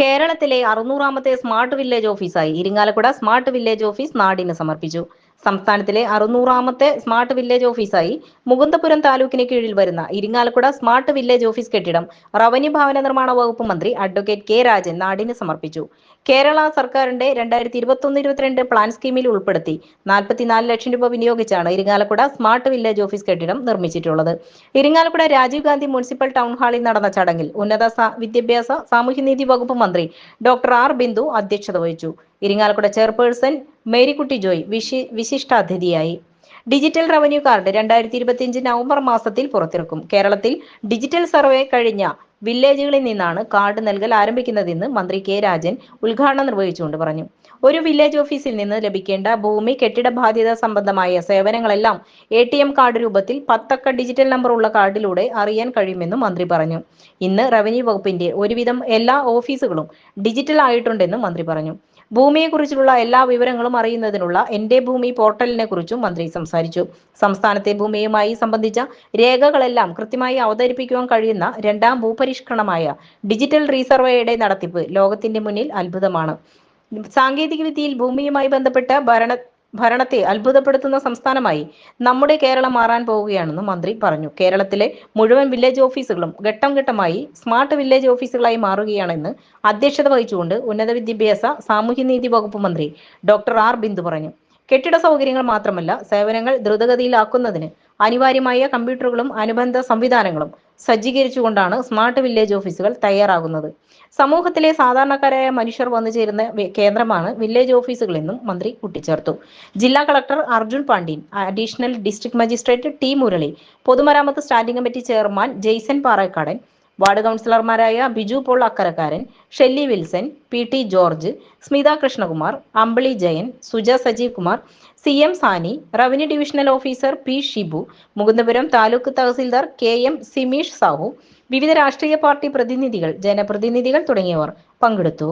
കേരളത്തിലെ അറുന്നൂറാമത്തെ smart village ഓഫീസായി ഇരിങ്ങാലക്കുട സ്മാർട്ട് വില്ലേജ് ഓഫീസ് നാടിന് സമർപ്പിച്ചു. സംസ്ഥാനത്തിലെ അറുന്നൂറാമത്തെ സ്മാർട്ട് വില്ലേജ് ഓഫീസായി മുകുന്ദപുരം താലൂക്കിന് കീഴിൽ വരുന്ന ഇരിങ്ങാലക്കുട സ്മാർട്ട് വില്ലേജ് ഓഫീസ് കെട്ടിടം റവന്യൂ ഭവന നിർമ്മാണ വകുപ്പ് മന്ത്രി അഡ്വക്കേറ്റ് കെ രാജൻ നാടിന് സമർപ്പിച്ചു. കേരള സർക്കാരിന്റെ രണ്ടായിരത്തി ഇരുപത്തൊന്ന് ഇരുപത്തിരണ്ട് പ്ലാൻ സ്കീമിൽ ഉൾപ്പെടുത്തി നാൽപ്പത്തിനാല് ലക്ഷം രൂപ വിനിയോഗിച്ചാണ് ഇരിങ്ങാലക്കുട സ്മാർട്ട് വില്ലേജ് ഓഫീസ് കെട്ടിടം നിർമ്മിച്ചിട്ടുള്ളത്. ഇരിങ്ങാലക്കുട രാജീവ് ഗാന്ധി മുനിസിപ്പൽ ടൗൺ ഹാളിൽ നടന്ന ചടങ്ങിൽ ഉന്നത വിദ്യാഭ്യാസ സാമൂഹ്യനീതി വകുപ്പ് മന്ത്രി ഡോക്ടർ ആർ ബിന്ദു അധ്യക്ഷത വഹിച്ചു. ഇരിങ്ങാലക്കുട ചെയർപേഴ്സൺ മേരിക്കുട്ടി ജോയ് വിശി വിശിഷ്ടാതിഥിയായി. ഡിജിറ്റൽ റവന്യൂ കാർഡ് രണ്ടായിരത്തി ഇരുപത്തിയഞ്ച് നവംബർ മാസത്തിൽ പുറത്തിറക്കും. കേരളത്തിൽ ഡിജിറ്റൽ സർവേ കഴിഞ്ഞ വില്ലേജുകളിൽ നിന്നാണ് കാർഡ് നൽകൽ ആരംഭിക്കുന്നതെന്ന് മന്ത്രി കെ രാജൻ ഉദ്ഘാടനം നിർവഹിച്ചുകൊണ്ട് പറഞ്ഞു. ഒരു വില്ലേജ് ഓഫീസിൽ നിന്ന് ലഭിക്കേണ്ട ഭൂമി കെട്ടിട ബാധ്യത സംബന്ധമായ സേവനങ്ങളെല്ലാം എ ടി എം കാർഡ് രൂപത്തിൽ പത്തക്ക ഡിജിറ്റൽ നമ്പർ ഉള്ള കാർഡിലൂടെ അറിയാൻ കഴിയുമെന്നും മന്ത്രി പറഞ്ഞു. ഇന്ന് റവന്യൂ വകുപ്പിന്റെ ഒരുവിധം എല്ലാ ഓഫീസുകളും ഡിജിറ്റൽ ആയിട്ടുണ്ടെന്നും മന്ത്രി പറഞ്ഞു. ഭൂമിയെക്കുറിച്ചുള്ള എല്ലാ വിവരങ്ങളും അറിയുന്നതിനുള്ള എന്റെ ഭൂമി പോർട്ടലിനെ കുറിച്ചും മന്ത്രി സംസാരിച്ചു. സംസ്ഥാനത്തെ ഭൂമിയുമായി സംബന്ധിച്ച രേഖകളെല്ലാം കൃത്യമായി അവതരിപ്പിക്കുവാൻ കഴിയുന്ന രണ്ടാം ഭൂപരിഷ്കരണമായ ഡിജിറ്റൽ റീസർവേയുടെ നടത്തിപ്പ് ലോകത്തിന്റെ മുന്നിൽ അത്ഭുതമാണ്. സാങ്കേതിക വിദ്യയിൽ ഭൂമിയുമായി ബന്ധപ്പെട്ട ഭരണ ഭരണത്തെ അത്ഭുതപ്പെടുത്തുന്ന സംസ്ഥാനമായി നമ്മുടെ കേരളം മാറാൻ പോവുകയാണെന്ന് മന്ത്രി പറഞ്ഞു. കേരളത്തിലെ മുഴുവൻ വില്ലേജ് ഓഫീസുകളും ഘട്ടം ഘട്ടമായി സ്മാർട്ട് വില്ലേജ് ഓഫീസുകളായി മാറുകയാണെന്ന് അധ്യക്ഷത വഹിച്ചുകൊണ്ട് ഉന്നത വിദ്യാഭ്യാസ സാമൂഹ്യനീതി വകുപ്പ് മന്ത്രി ഡോക്ടർ ആർ. ബിന്ദു പറഞ്ഞു. കെട്ടിട സൗകര്യങ്ങൾ മാത്രമല്ല സേവനങ്ങൾ ദ്രുതഗതിയിലാക്കുന്നതിന് അനിവാര്യമായ കമ്പ്യൂട്ടറുകളും അനുബന്ധ സംവിധാനങ്ങളും സജ്ജീകരിച്ചുകൊണ്ടാണ് സ്മാർട്ട് വില്ലേജ് ഓഫീസുകൾ തയ്യാറാകുന്നത്. സമൂഹത്തിലെ സാധാരണക്കാരായ മനുഷ്യർ വന്നു ചേരുന്ന കേന്ദ്രമാണ് വില്ലേജ് ഓഫീസുകളെന്നും മന്ത്രി കൂട്ടിച്ചേർത്തു. ജില്ലാ collector Arjun Pandian additional district magistrate T Murali പൊതുമരാമത്ത് standing committee chairman Jaison Parakkadan ward കൗൺസിലർമാരായ Biju Paul Akkarakkaran Shelly Wilson P T George Smitha Krishnakumar Ambili Jayan Suja Sajeev Kumar C M Sani revenue divisional officer P Shibu Mukundapuram taluk tahsildar K M Simeesh Sahu വിവിധ രാഷ്ട്രീയ party പ്രതിനിധികൾ ജനപ്രതിനിധികൾ തുടങ്ങിയവർ പങ്കെടുത്തു.